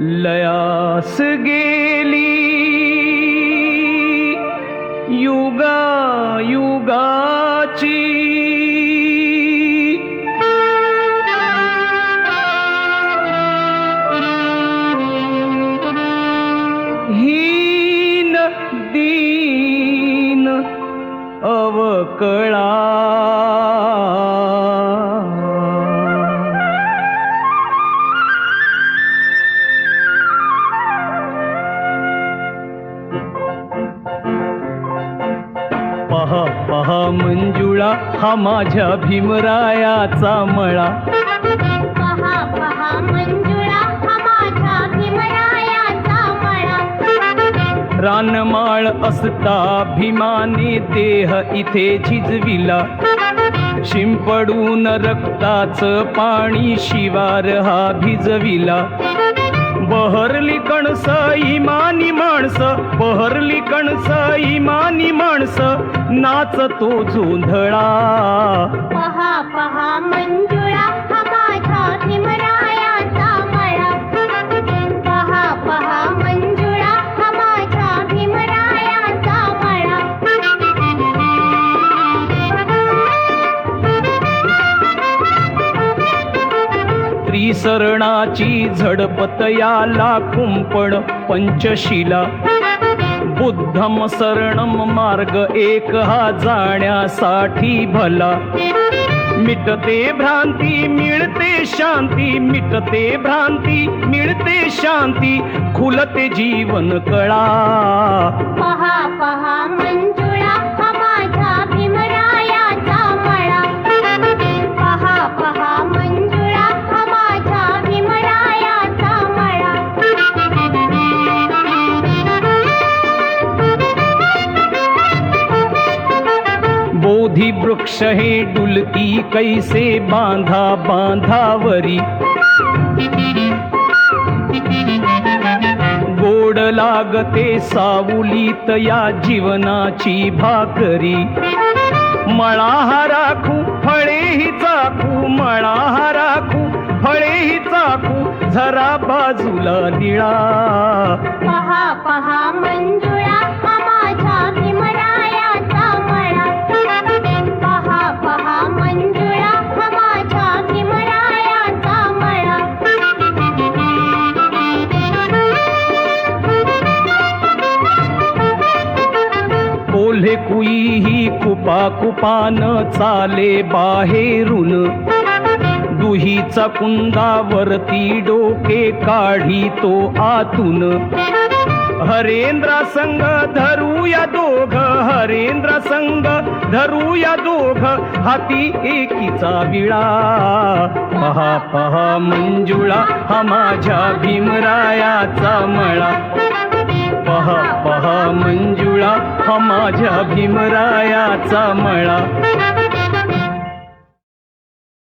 लयास गेली. युगा युगाची हीन दीन अवकळा. पहा पहा मंजुळा हा माझ्या भीमरायाचा मळा. पहा पहा मंजुळा हा माझा भीमरायाचा मळा. रानमाळ असता भीमाने देह इथे झिजविला. शिंपडून रक्ताच पाणी शिवार हा भिजविला. बहरली कणस इमानी माणस बहरली कणस इमानी माणस नाचतो जोंधळा. पहा पहा मंजुळा हा माझा भीमरायाचा मळा. पहा पहा मंजुळा हा माझा भीमरायाचा मळा. त्रिसरणाची झडपत याला कुंपण पंचशिला. बुद्धम शरणम मार्ग एक हा जाण्यासाठी भला. मिटते भ्रांती मिळते शांती. मिटते भ्रांती मिळते शांती. खुलते जीवन कळा. बोधी वृक्ष हे डुलती कैसे बांधा बांधावरी? गोड लागते सावलीत या जीवनाची भाकरी. मळा हा राखू फळेही चाकू मळा हा राखू फळेही चाकू झरा बाजूला निळा. पहा पहा मंजुळा. कोल्हे ही कुपा कुपान चाले बाहेरून. दुहीचा कुंदावरती डोके काढी तो आतून. हरेंद्र संग धरूया दोघ हरेंद्र संग धरूया दोघ हाती एकीचा विळा पहा पहा मंजुळा हा माझ्या भीमरायाचा मळा. पहा पहा मंजुळा हा माझ्या भीमरायाचा मळा.